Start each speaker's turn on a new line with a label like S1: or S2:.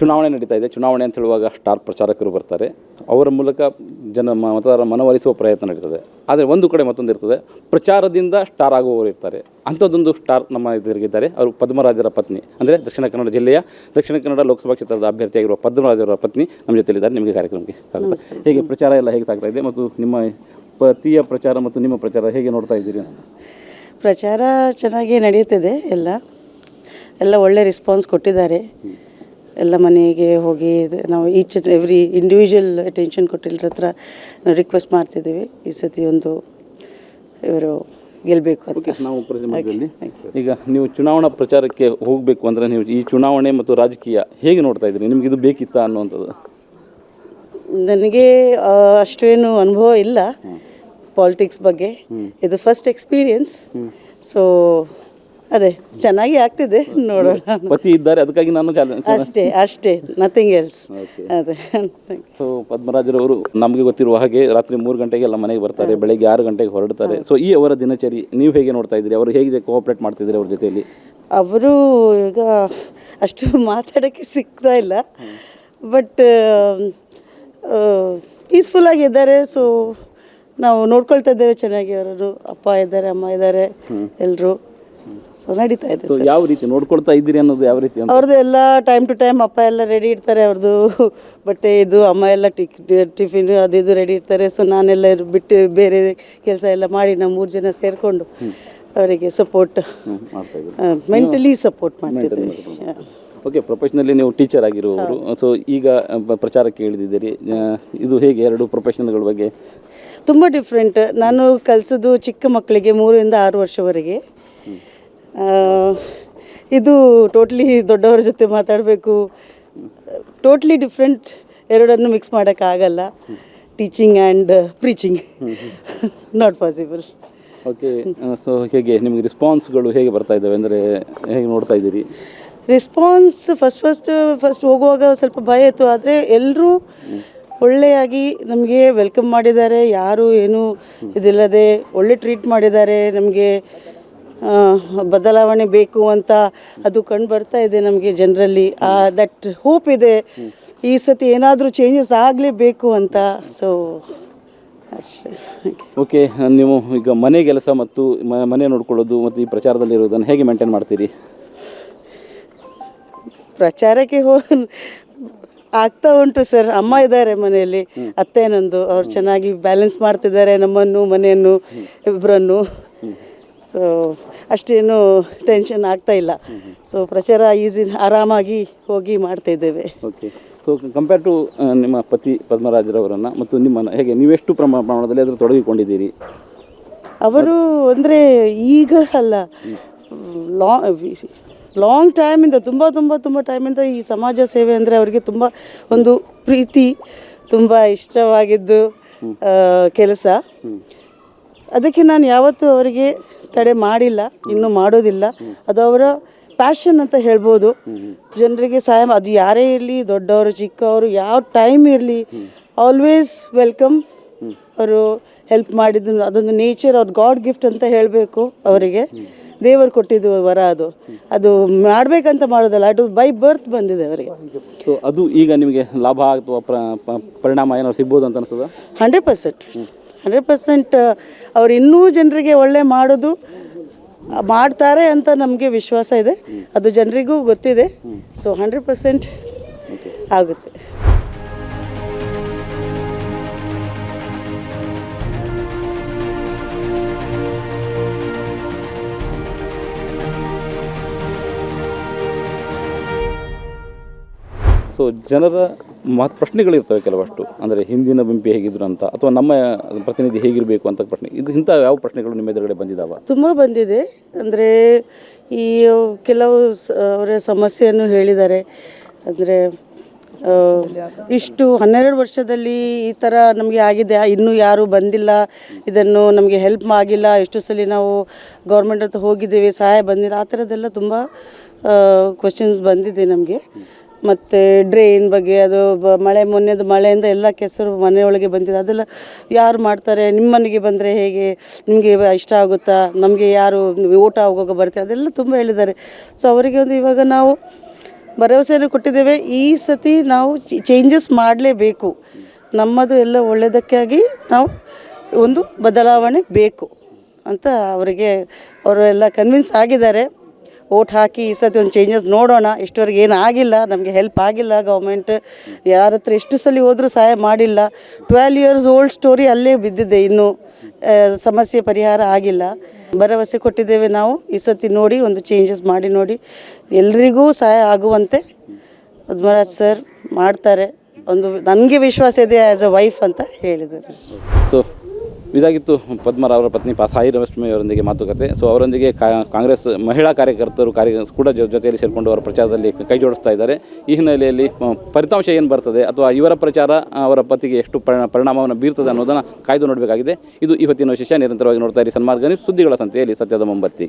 S1: ಚುನಾವಣೆ ನಡೀತಾ ಇದೆ. ಚುನಾವಣೆ ಅಂತ ಹೇಳುವಾಗ ಸ್ಟಾರ್ ಪ್ರಚಾರಕರು ಬರ್ತಾರೆ. ಅವರ ಮೂಲಕ ಜನ ಮತದಾರರ ಮನವೊಲಿಸುವ ಪ್ರಯತ್ನ ನಡೀತದೆ. ಆದರೆ ಒಂದು ಕಡೆ ಮತ್ತೊಂದು ಇರ್ತದೆ. ಪ್ರಚಾರದಿಂದ ಸ್ಟಾರ್ ಆಗುವವರು ಇರ್ತಾರೆ. ಅಂಥದ್ದೊಂದು ಸ್ಟಾರ್ ನಮ್ಮ ಎದುರಿಗಿದ್ದಾರೆ. ಅವರು ಪದ್ಮರಾಜರ ಪತ್ನಿ. ಅಂದರೆ ದಕ್ಷಿಣ ಕನ್ನಡ ಜಿಲ್ಲೆಯ ದಕ್ಷಿಣ ಕನ್ನಡ ಲೋಕಸಭಾ ಕ್ಷೇತ್ರದ ಅಭ್ಯರ್ಥಿಯಾಗಿರುವ ಪದ್ಮರಾಜರ ಪತ್ನಿ ನಮ್ಮ ಜೊತೆಲಿದ್ದಾರೆ. ನಿಮಗೆ ಕಾರ್ಯಕ್ರಮಕ್ಕೆ ಸ್ವಾಗತ. ಹೇಗೆ ಪ್ರಚಾರ ಎಲ್ಲ ಹೇಗೆ ಆಗ್ತಾ ಇದೆ ಮತ್ತು ನಿಮ್ಮ ಪತಿಯ ಪ್ರಚಾರ ಮತ್ತು ನಿಮ್ಮ ಪ್ರಚಾರ ಹೇಗೆ ನೋಡ್ತಾ ಇದ್ದೀರಿ?
S2: ಪ್ರಚಾರ ಚೆನ್ನಾಗಿ ನಡೆಯುತ್ತಿದೆ ಎಲ್ಲ. ಎಲ್ಲ ಒಳ್ಳೆ ರೆಸ್ಪಾನ್ಸ್ ಕೊಟ್ಟಿದ್ದಾರೆ. ಎಲ್ಲ ಮನೆಗೆ ಹೋಗಿ ಇದು ನಾವು ಈಚ್ ಎವ್ರಿ ಇಂಡಿವಿಜುವಲ್ ಅಟೆನ್ಷನ್ ಕೊಟ್ಟಿಲ್ಲರ ಹತ್ರ ರಿಕ್ವೆಸ್ಟ್ ಮಾಡ್ತಿದ್ದೀವಿ. ಈ ಸತಿ ಒಂದು ಇವರು ಗೆಲ್ಲಬೇಕು ಅಂತ.
S1: ನಾವು ಈಗ ನೀವು ಚುನಾವಣಾ ಪ್ರಚಾರಕ್ಕೆ ಹೋಗಬೇಕು ಅಂದರೆ ನೀವು ಈ ಚುನಾವಣೆ ಮತ್ತು ರಾಜಕೀಯ ಹೇಗೆ ನೋಡ್ತಾ ಇದ್ದೀರಿ? ನಿಮ್ಗೆ ಇದು ಬೇಕಿತ್ತಾ ಅನ್ನುವಂಥದ್ದು?
S2: ನನಗೆ ಅಷ್ಟೇನು ಅನುಭವ ಇಲ್ಲ ಪಾಲಿಟಿಕ್ಸ್ ಬಗ್ಗೆ. ಇದು ಫಸ್ಟ್ ಎಕ್ಸ್ಪೀರಿಯನ್ಸ್ ಸೊ ಅದೇ ಚೆನ್ನಾಗಿ ಆಗ್ತಿದೆ ನೋಡೋಣ.
S1: ಪತಿ ಇದ್ದಾರೆ ಅದಕ್ಕಾಗಿ ನಾನು
S2: ಅಷ್ಟೇ ಅಷ್ಟೇ ನಥಿಂಗ್ ಎಲ್ಸ್ ಅದೇ
S1: ಸೊ ಪದ್ಮರಾಜರವರು ನಮಗೆ ಗೊತ್ತಿರುವ ಹಾಗೆ ರಾತ್ರಿ ಮೂರು ಗಂಟೆಗೆಲ್ಲ ಮನೆಗೆ ಬರ್ತಾರೆ ಬೆಳಗ್ಗೆ ಆರು ಗಂಟೆಗೆ ಹೊರಡ್ತಾರೆ. ಸೊ ಈ ಅವರ ದಿನಚರಿ ನೀವು ಹೇಗೆ ನೋಡ್ತಾ ಇದ್ದೀರಿ? ಅವರು ಹೇಗೆ ಕೋಆಪ್ರೇಟ್ ಮಾಡ್ತಿದ್ದೀರಿ ಅವ್ರ ಜೊತೆಯಲ್ಲಿ?
S2: ಅವರು ಈಗ ಅಷ್ಟು ಮಾತಾಡೋಕ್ಕೆ ಸಿಗ್ತಾ ಇಲ್ಲ. ಬಟ್ ಪೀಸ್ಫುಲ್ ಆಗಿದ್ದಾರೆ ಸೊ ನಾವು ನೋಡ್ಕೊಳ್ತಾ ಇದ್ದೇವೆ ಚೆನ್ನಾಗಿ. ಅವರನ್ನು ಅಪ್ಪ ಇದ್ದಾರೆ ಅಮ್ಮ ಇದ್ದಾರೆ ಎಲ್ಲರೂ ಸೊ ನಡೀತಾ ಇದೆ
S1: ಸೊ ಯಾವ ರೀತಿ ನೋಡ್ಕೊಳ್ತಾ ಇದ್ದೀರಿ ಅನ್ನೋದು ಯಾವ ರೀತಿ ಅಂತ?
S2: ಅವ್ರದ್ದು ಎಲ್ಲ ಟೈಮ್ ಟು ಟೈಮ್ ಅಪ್ಪ ಎಲ್ಲ ರೆಡಿ ಇರ್ತಾರೆ ಅವ್ರದ್ದು ಬಟ್ಟೆ ಇದು ಅಮ್ಮ ಎಲ್ಲ ಟಿಕ್ ಟಿಫಿನ್ ಅದು ಇದು ರೆಡಿ ಇರ್ತಾರೆ. ಸೊ ನಾನೆಲ್ಲ ಇರ್- ಬಿಟ್ಟು ಬೇರೆ ಕೆಲಸ ಎಲ್ಲ ಮಾಡಿ ನಾವು ಮೂರು ಜನ ಸೇರಿಕೊಂಡು ಅವರಿಗೆ ಸಪೋರ್ಟ್
S1: ಹ್ಮ್, ಮಾಡ್ತಾ ಇದ್ದೀರಿ.
S2: ಮೆಂಟಲಿ ಸಪೋರ್ಟ್ ಮಾಡ್ತಿದ್ದೀವಿ
S1: ಓಕೆ ಪ್ರೊಫೆಷ್ನಲಿ ನೀವು ಟೀಚರ್ ಆಗಿರುವವರು. ಸೊ ಈಗ ಬ- ಪ್ರಚಾರಕ್ಕೆ ಇಳಿದಿದ್ದೀರಿ. ಆ, ಇದು ಹೇಗೆ ಎರಡು ಪ್ರೊಫೆಷನ್ಗಳ ಬಗ್ಗೆ?
S2: ತುಂಬ ಡಿಫ್ರೆಂಟ್ ನಾನು ಕಲಿಸೋದು ಚಿಕ್ಕ ಮಕ್ಕಳಿಗೆ ಮೂರರಿಂದ ಆರು ವರ್ಷವರೆಗೆ. ಇದು ಟೋಟ್ಲಿ ದೊಡ್ಡವರ ಜೊತೆ ಮಾತಾಡಬೇಕು. ಟೋಟ್ಲಿ ಡಿಫ್ರೆಂಟ್ ಎರಡನ್ನು ಮಿಕ್ಸ್ ಮಾಡೋಕ್ಕಾಗಲ್ಲ. Teaching and preaching. Not possible.
S1: Okay so ಹೇಗೆ ನಿಮಗೆ ರಿಸ್ಪಾನ್ಸ್ಗಳು ಹೇಗೆ ಬರ್ತಾ ಇದ್ದಾವೆ? ಅಂದರೆ ಹೇಗೆ ನೋಡ್ತಾ ಇದ್ದೀರಿ?
S2: ರೆಸ್ಪಾನ್ಸ್ ಫಸ್ಟ್ ಫಸ್ಟ್ ಫಸ್ಟ್ ಹೋಗುವಾಗ ಸ್ವಲ್ಪ ಭಯ ಇತ್ತು. ಆದರೆ ಎಲ್ಲರೂ ಒಳ್ಳೆಯಾಗಿ ನಮಗೆ ವೆಲ್ಕಮ್ ಮಾಡಿದ್ದಾರೆ. ಯಾರು ಏನು ಇದಿಲ್ಲದೆ ಒಳ್ಳೆ ಟ್ರೀಟ್ ಮಾಡಿದ್ದಾರೆ. ನಮಗೆ ಬದಲಾವಣೆ ಬೇಕು ಅಂತ ಅದು ಕಂಡು ಬರ್ತಾ ಇದೆ ನಮಗೆ ಜನರಲ್ಲಿ. ದಟ್ ಹೋಪ್ ಇದೆ. ಈ ಸತಿ ಏನಾದರೂ ಚೇಂಜಸ್ ಆಗಲೇಬೇಕು ಅಂತ. ಸೊ ಅಷ್ಟೇ.
S1: ಓಕೆ ನೀವು ಈಗ ಮನೆ ಕೆಲಸ ಮತ್ತು ಮನೆ ನೋಡ್ಕೊಳ್ಳೋದು ಮತ್ತು ಈ ಪ್ರಚಾರದಲ್ಲಿ ಇರೋದನ್ನು ಹೇಗೆ ಮೇಂಟೈನ್ ಮಾಡ್ತೀರಿ?
S2: ಪ್ರಚಾರಕ್ಕೆ ಹೋ ಆಗ್ತಾ ಉಂಟು ಸರ್ ಅಮ್ಮ ಇದ್ದಾರೆ ಮನೆಯಲ್ಲಿ. ಅತ್ತೆ ನಂದು. ಅವ್ರು ಚೆನ್ನಾಗಿ ಬ್ಯಾಲೆನ್ಸ್ ಮಾಡ್ತಿದ್ದಾರೆ ನಮ್ಮನ್ನು ಮನೆಯನ್ನು ಇಬ್ಬರನ್ನು ಸೊ ಅಷ್ಟೇನು ಟೆನ್ಷನ್ ಆಗ್ತಾ ಇಲ್ಲ. ಸೊ ಪ್ರಚಾರ ಈಸಿ ಆರಾಮಾಗಿ ಹೋಗಿ ಮಾಡ್ತಾ ಇದ್ದೇವೆ.
S1: ಓಕೆ ಸೊ ಕಂಪೇರ್ ಟು ನಿಮ್ಮ ಪತಿ ಪದ್ಮರಾಜರವರನ್ನು ಮತ್ತು ನಿಮ್ಮನ್ನು ಹೇಗೆ ನೀವೆಷ್ಟು ಪ್ರಮಾಣ ಪ್ರಮಾಣದಲ್ಲಿ ಅದರ ತೊಡಗಿಕೊಂಡಿದ್ದೀರಿ?
S2: ಅವರು ಅಂದರೆ ಈಗ ಅಲ್ಲ. ಲಾಂಗ್ ಲಾಂಗ್ ಟೈಮಿಂದ ತುಂಬ ತುಂಬ ತುಂಬ ಟೈಮಿಂದ ಈ ಸಮಾಜ ಸೇವೆ ಅಂದರೆ ಅವರಿಗೆ ತುಂಬ ಒಂದು ಪ್ರೀತಿ ತುಂಬ ಇಷ್ಟವಾಗಿದ್ದು ಕೆಲಸ. ಅದಕ್ಕೆ ನಾನು ಯಾವತ್ತೂ ಅವರಿಗೆ ತಡೆ ಮಾಡಿಲ್ಲ ಇನ್ನೂ ಮಾಡೋದಿಲ್ಲ. ಅದು ಅವರ ಪ್ಯಾಷನ್ ಅಂತ ಹೇಳ್ಬೋದು. ಜನರಿಗೆ ಸಹಾಯ ಮಾ- ಅದು ಯಾರೇ ಇರಲಿ ದೊಡ್ಡವರು ಚಿಕ್ಕವರು ಯಾವ ಟೈಮ್ ಇರಲಿ ಆಲ್ವೇಸ್ ವೆಲ್ಕಮ್ ಅವರು ಹೆಲ್ಪ್ ಮಾಡಿದ್ದು. ಅದೊಂದು ನೇಚರ್ ಅವ್ರ ಗಾಡ್ ಗಿಫ್ಟ್ ಅಂತ ಹೇಳಬೇಕು ಅವರಿಗೆ. ದೇವರು ಕೊಟ್ಟಿದ್ದು ವರ ಅದು. ಅದು ಮಾಡಬೇಕಂತ ಮಾಡೋದಲ್ಲ ಅದು ಬೈ ಬರ್ತ್ ಬಂದಿದೆ ಅವರಿಗೆ.
S1: ಸೊ ಅದು ಈಗ ನಿಮಗೆ ಲಾಭ ಅಥವಾ ಪ್ರ ಪ- ಪರಿಣಾಮ ಏನಾದ್ರು ಸಿಗ್ಬೋದು ಅಂತ ಅನಿಸ್ತದೆ?
S2: ಹಂಡ್ರೆಡ್ ಪರ್ಸೆಂಟ್ ಹಂಡ್ರೆಡ್ ಪರ್ಸೆಂಟ್ ಅವ್ರು ಇನ್ನೂ ಜನರಿಗೆ ಒಳ್ಳೆ ಮಾಡೋದು ಮಾಡ್ತಾರೆ ಅಂತ ನಮಗೆ ವಿಶ್ವಾಸ ಇದೆ. ಅದು ಜನರಿಗೂ ಗೊತ್ತಿದೆ. ಸೊ ಹಂಡ್ರೆಡ್ ಪರ್ಸೆಂಟ್ ಆಗುತ್ತೆ.
S1: ಸೊ ಜನರ ಮಾತು ಪ್ರಶ್ನೆಗಳಿರ್ತವೆ ಕೆಲವಷ್ಟು. ಅಂದರೆ ಹಿಂದಿನ ಬಿಂಪಿ ಹೇಗಿದ್ರು ಅಂತ, ಅಥವಾ ನಮ್ಮ ಪ್ರತಿನಿಧಿ ಹೇಗಿರಬೇಕು ಅಂತ ಪ್ರಶ್ನೆ. ಇದು ಇಂಥ ಯಾವ ಪ್ರಶ್ನೆಗಳು ನಿಮ್ಮ ಎದುರುಗಡೆ ಬಂದಿದ್ದಾವೆ
S2: ತುಂಬ ಬಂದಿದೆ. ಅಂದರೆ ಈ ಕೆಲವು ಅವರ ಸಮಸ್ಯೆಯನ್ನು ಹೇಳಿದ್ದಾರೆ ಅಂದರೆ ಇಷ್ಟು ಹನ್ನೆರಡು ವರ್ಷದಲ್ಲಿ ಈ ಥರ ನಮಗೆ ಆಗಿದೆ, ಇನ್ನೂ ಯಾರೂ ಬಂದಿಲ್ಲ, ಇದನ್ನು ನಮಗೆ ಹೆಲ್ಪ್ ಆಗಿಲ್ಲ ಎಷ್ಟು ಸಲ ನಾವು ಗೌರ್ಮೆಂಟ್ ಹತ್ರ ಹೋಗಿದ್ದೇವೆ, ಸಹಾಯ ಬಂದಿಲ್ಲ, ಆ ಥರದ್ದೆಲ್ಲ ತುಂಬ ಕ್ವಶನ್ಸ್ ಬಂದಿದೆ ನಮಗೆ. ಮತ್ತು ಡ್ರೈನ್ ಬಗ್ಗೆ, ಅದು ಬ ಮಳೆ ಮೊನ್ನೆದು ಮಳೆಯಿಂದ ಎಲ್ಲ ಕೆಸರು ಮನೆಯೊಳಗೆ ಬಂದಿದೆ. ಅದೆಲ್ಲ ಯಾರು ಮಾಡ್ತಾರೆ? ನಿಮ್ಮ ಮನೆಗೆ ಬಂದರೆ ಹೇಗೆ? ನಿಮಗೆ ಇಷ್ಟ ಆಗುತ್ತಾ? ನಮಗೆ ಯಾರು ಊಟ ಹೋಗುವಾಗ ಬರ್ತೀವಿ ಅದೆಲ್ಲ ತುಂಬ ಹೇಳಿದ್ದಾರೆ. ಸೊ ಅವರಿಗೆ ಒಂದು ಇವಾಗ ನಾವು ಭರವಸೆಯನ್ನು ಕೊಟ್ಟಿದ್ದೇವೆ. ಈ ಸತಿ ನಾವು ಚೇಂಜಸ್ ಮಾಡಲೇಬೇಕು. ನಮ್ಮದು ಎಲ್ಲ ಒಳ್ಳೆಯದಕ್ಕಾಗಿ ನಾವು ಒಂದು ಬದಲಾವಣೆ ಬೇಕು ಅಂತ ಅವರಿಗೆ ಅವರು ಎಲ್ಲ ಕನ್ವಿನ್ಸ್ ಆಗಿದ್ದಾರೆ. ಓಟ್ ಹಾಕಿ ಈ ಸತಿ ಒಂದು ಚೇಂಜಸ್ ನೋಡೋಣ. ಇಷ್ಟವರೆಗೆ ಏನು ಆಗಿಲ್ಲ. ನಮಗೆ ಹೆಲ್ಪ್ ಆಗಿಲ್ಲ ಗೌರ್ಮೆಂಟ್ ಯಾರ ಹತ್ರ ಎಷ್ಟು ಸಲ ಹೋದರೂ ಸಹಾಯ ಮಾಡಿಲ್ಲ. ಟ್ವೆಲ್ ಇಯರ್ಸ್ ಓಲ್ಡ್ ಸ್ಟೋರಿ ಅಲ್ಲೇ ಬಿದ್ದಿದೆ ಇನ್ನೂ. ಸಮಸ್ಯೆ ಪರಿಹಾರ ಆಗಿಲ್ಲ. ಭರವಸೆ ಕೊಟ್ಟಿದ್ದೇವೆ ನಾವು. ಈ ಸತಿ ನೋಡಿ, ಒಂದು ಚೇಂಜಸ್ ಮಾಡಿ ನೋಡಿ. ಎಲ್ರಿಗೂ ಸಹಾಯ ಆಗುವಂತೆ ಪದ್ಮರಾಜ್ ಸರ್ ಮಾಡ್ತಾರೆ. ಒಂದು, ನನಗೆ ವಿಶ್ವಾಸ ಇದೆ ಆ್ಯಸ್ ಅ ವೈಫ್ ಅಂತ ಹೇಳಿದ್ದಾರೆ.
S1: ಸೊ ಇದಾಗಿತ್ತು. ಪದ್ಮರ ಅವರ ಪತ್ನಿ ಸಾಯಿ ರಶ್ಮಿ ಅವರೊಂದಿಗೆ ಮಾತುಕತೆ. ಸೊ ಅವರೊಂದಿಗೆ ಕಾಂಗ್ರೆಸ್ ಮಹಿಳಾ ಕಾರ್ಯಕರ್ತರು ಕಾರ್ಯ, ಕೂಡ ಜೊತೆಯಲ್ಲಿ ಸೇರಿಕೊಂಡು ಅವರ ಪ್ರಚಾರದಲ್ಲಿ ಕೈ ಜೋಡಿಸ್ತಾ ಇದ್ದಾರೆ. ಈ ಹಿನ್ನೆಲೆಯಲ್ಲಿ ಫಲಿತಾಂಶ ಏನು ಬರ್ತದೆ ಅಥವಾ ಇವರ ಪ್ರಚಾರ ಅವರ ಪತಿಗೆ ಎಷ್ಟು ಪರಿಣ ಪರಿಣಾಮವನ್ನು ಬೀರ್ತದೆ ಅನ್ನೋದನ್ನು ಕಾಯ್ದು ನೋಡಬೇಕಾಗಿದೆ. ಇದು ಇವತ್ತಿನ ವಿಶೇಷ, ನಿರಂತರವಾಗಿ ನೋಡ್ತಾ ಇರಿ ಸನ್ಮಾರ್ಗ ಸುದ್ದಿಗಳ ಸಂತೆಯಲ್ಲಿ ಸತ್ಯದ ಮೊಂಬತ್ತಿ.